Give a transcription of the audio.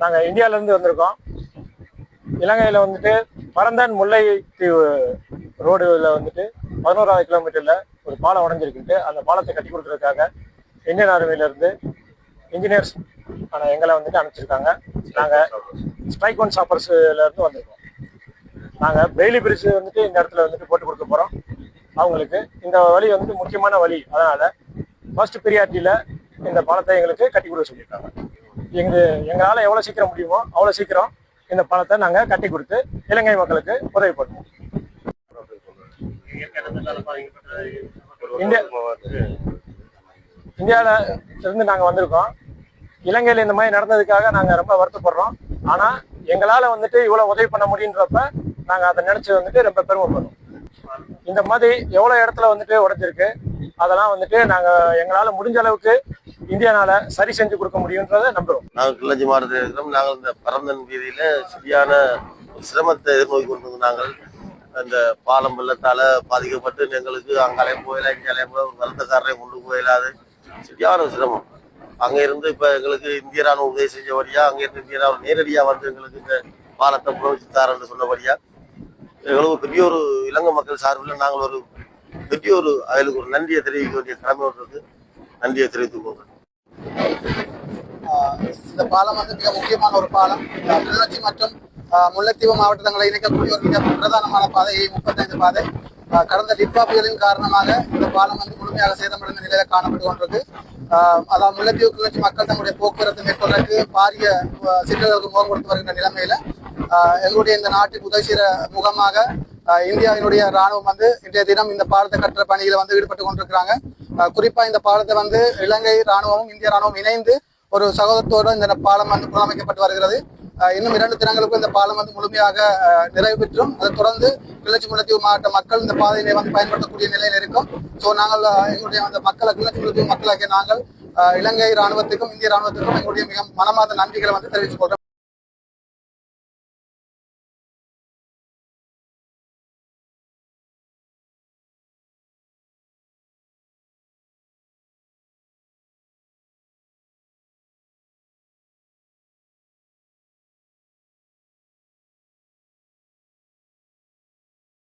நாங்கள் இந்தியாவிலேருந்து வந்திருக்கோம். இலங்கையில் வந்துட்டு பரந்தன் முல்லை தீவு ரோடுல வந்துட்டு பதினோராவது கிலோமீட்டரில் ஒரு பாலம் உடஞ்சிருக்குன்ட்டு அந்த பாலத்தை கட்டி கொடுக்குறதுக்காக இந்தியன் ஆர்மியிலேருந்து இன்ஜினியர்ஸ் ஆனால் எங்களை வந்துட்டு அனுப்பிச்சிருக்காங்க. நாங்கள் ஸ்ட்ரைக் ஒன் சாப்பர்ஸ்லேருந்து வந்திருக்கோம். நாங்கள் பெய்லி பிரிட்ஜ் வந்துட்டு இந்த இடத்துல வந்துட்டு போட்டு கொடுக்க போகிறோம் அவங்களுக்கு இந்த வழி வந்துட்டு முக்கியமான வழி. அதனால் ஃபர்ஸ்ட் பிரியாரிட்டியில் இந்த பாலத்தை எங்களுக்கு கட்டி கொடுக்க சொல்லியிருக்காங்க. எங்க எங்களால் எவ்வளோ சீக்கிரம் முடியுமோ அவ்வளோ சீக்கிரம் இந்த பணத்தை நாங்கள் கட்டி கொடுத்து இலங்கை மக்களுக்கு உதவி பண்ணுவோம். இந்தியா இந்தியாவில் இருந்து நாங்கள் வந்திருக்கோம். இலங்கையில் இந்த மாதிரி நடந்ததுக்காக நாங்கள் ரொம்ப வருத்தப்படுறோம். ஆனால் எங்களால் வந்துட்டு இவ்வளோ உதவி பண்ண முடியுன்றப்ப நாங்கள் அதை நினச்சி வந்துட்டு ரொம்ப பெருமைப்படுறோம். இந்த மாதிரி எவ்வளோ இடத்துல வந்துட்டு உடைஞ்சிருக்கு அதெல்லாம் வந்துட்டு நாங்கள் எங்களால் முடிஞ்ச அளவுக்கு இந்தியானால சரி செஞ்சு கொடுக்க முடியுன்றதை நம்புறோம். நாங்கள் கிள்ளஞ்சி மாவட்டத்தில் இருக்கிறோம். நாங்கள் இந்த பரந்தன் வீதியில சரியான சிரமத்தை எதிர்நோக்கி கொண்டு நாங்கள். அந்த பாலம் வெள்ளத்தால பாதிக்கப்பட்டு எங்களுக்கு அங்காலே போயில இங்காலே போய் ஒரு வருத்தக்காரரை கொண்டு போயிடாது சரியான சிரமம். அங்க இருந்து இப்ப எங்களுக்கு இந்திய ராணுவ உதவி செஞ்ச வழியா அங்க இருந்து இந்திய ராணுவம் நேரடியா வந்து எங்களுக்கு இந்த பாலத்தை புறவச்சு தாரன்னு சொன்னபடியா எங்களுக்கு பெரிய ஒரு இலங்கை மக்கள் சார்பில் நாங்கள் ஒரு பெரிய ஒரு அவளுக்கு ஒரு நன்றியை தெரிவிக்க வேண்டிய கடமை ஒன்று இருக்கு. நன்றியை தெரிவித்துக் கொள்கிறோம். பாலம் வந்து மிக முக்கியமான ஒரு பாலம். ஆஹ் கிளிநொச்சி மற்றும் முல்லைத்தீவு மாவட்டங்களை இணைக்கக்கூடிய ஒரு மிக பிரதானமான பாதை முப்பத்தைந்து பாதை. கடந்த டிப்பா புயலின் காரணமாக இந்த பாலம் வந்து முழுமையாக சேதமடைந்த நிலையில காணப்பட்டு கொண்டிருக்கு. அதாவது முல்லைத்தீவு கிளர்ச்சி மக்கள் தங்களுடைய போக்குவரத்து மேற்கொள்றதுக்கு பாரிய சிக்கல்களுக்கு முகம் கொடுத்து வருகின்ற நிலைமையில எங்களுடைய இந்த நாட்டுக்கு உதவி செய்கிற முகமாக இந்தியாவினுடைய ராணுவம் வந்து இன்றைய தினம் இந்த பாலத்தை கட்டுற பணியில வந்து ஈடுபட்டு கொண்டிருக்கிறாங்க. குறிப்பா இந்த பாலத்தை வந்து இலங்கை ராணுவமும் இந்திய ராணுவம் இணைந்து ஒரு சகோதரத்தோடு இந்த பாலம் வந்து புனரமைக்கப்பட்டு வருகிறது. இன்னும் இரண்டு தினங்களுக்கும் இந்த பாலம் வந்து முழுமையாக நிறைவு பெற்றும். அதை தொடர்ந்து கிளர்ச்சி முல்லைத்தீவு மாவட்ட மக்கள் இந்த பாதையினை வந்து பயன்படுத்தக்கூடிய நிலையில் இருக்கும். ஸோ நாங்கள் எங்களுடைய அந்த மக்களை கிளர்ச்சி முல்லைத்தீவு மக்களாகிய நாங்கள் இலங்கை ராணுவத்துக்கும் இந்திய ராணுவத்துக்கும் எங்களுடைய மிக மனமார்ந்த நன்றிகளை வந்து தெரிவித்துக் கொள்கிறோம்